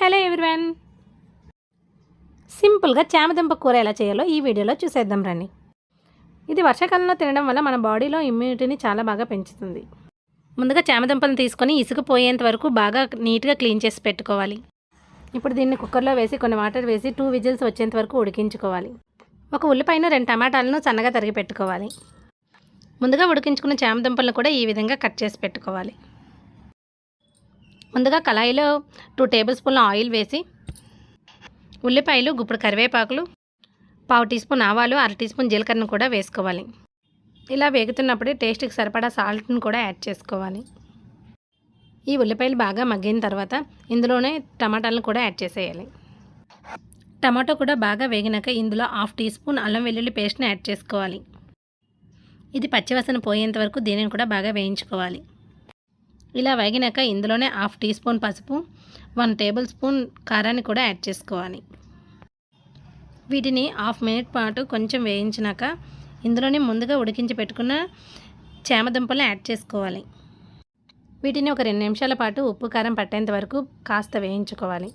Hello everyone. సింపుల్గా చామదుంప కూర ఎలా చేయాలో ఈ వీడియోలో చూసేద్దాం రండి. ఇది వర్షాకాలంలో తినడం వల్ల మన బాడీలో ఇమ్యూనిటీని చాలా బాగా పెంచుతుంది. ముందుగా చామదుంపను తీసుకొని ఇసుకపోయేంత వరకు బాగా నీట్గా క్లీన్ చేసి పెట్టుకోవాలి. ఇప్పుడు దీన్ని కుక్కర్లో వేసి కొన్ని వాటర్ వేసి టూ విజిల్స్ వచ్చేంత వరకు ఉడికించుకోవాలి. ఒక ఉల్లిపాయను రెండు టమాటాలను సన్నగా తరిగి పెట్టుకోవాలి. ముందుగా ఉడికించుకున్న చామదుంపలను కూడా ఈ విధంగా కట్ చేసి పెట్టుకోవాలి. ముందుగా కళాయిలో టూ టేబుల్ స్పూన్ల ఆయిల్ వేసి ఉల్లిపాయలు గుప్పుడు కరివేపాకులు పావు టీ స్పూన్ ఆవాలు అర టీ స్పూన్ జీలకర్రను కూడా వేసుకోవాలి. ఇలా వేగుతున్నప్పుడే టేస్ట్కి సరిపడా సాల్ట్ని కూడా యాడ్ చేసుకోవాలి. ఈ ఉల్లిపాయలు బాగా మగ్గిన తర్వాత ఇందులోనే టమాటాలను కూడా యాడ్ చేసేయాలి. టమాటో కూడా బాగా వేగినాక ఇందులో హాఫ్ టీ స్పూన్ అల్లం వెల్లుల్లి పేస్ట్ని యాడ్ చేసుకోవాలి. ఇది పచ్చివాసన పోయేంత వరకు దీనిని కూడా బాగా వేయించుకోవాలి. ఇలా వేగినాక ఇందులోనే హాఫ్ టీ స్పూన్ పసుపు వన్ టేబుల్ స్పూన్ కారాన్ని కూడా యాడ్ చేసుకోవాలి. వీటిని హాఫ్ మినిట్ పాటు కొంచెం వేయించినాక ఇందులోనే ముందుగా ఉడికించి పెట్టుకున్న చేమదుంపలు యాడ్ చేసుకోవాలి. వీటిని ఒక రెండు నిమిషాల పాటు ఉప్పు కారం పట్టేంత వరకు కాస్త వేయించుకోవాలి.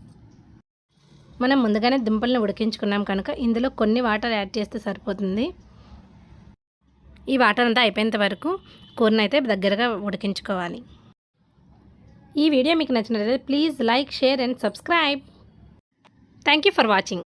మనం ముందుగానే దుంపలను ఉడికించుకున్నాం కనుక ఇందులో కొన్ని వాటర్ యాడ్ చేస్తే సరిపోతుంది. ఈ వాటర్ అంతా అయిపోయేంత వరకు కూరనైతే దగ్గరగా ఉడికించుకోవాలి. ఈ వీడియో మీకు నచ్చినట్లయితే please like share and subscribe. Thank for watching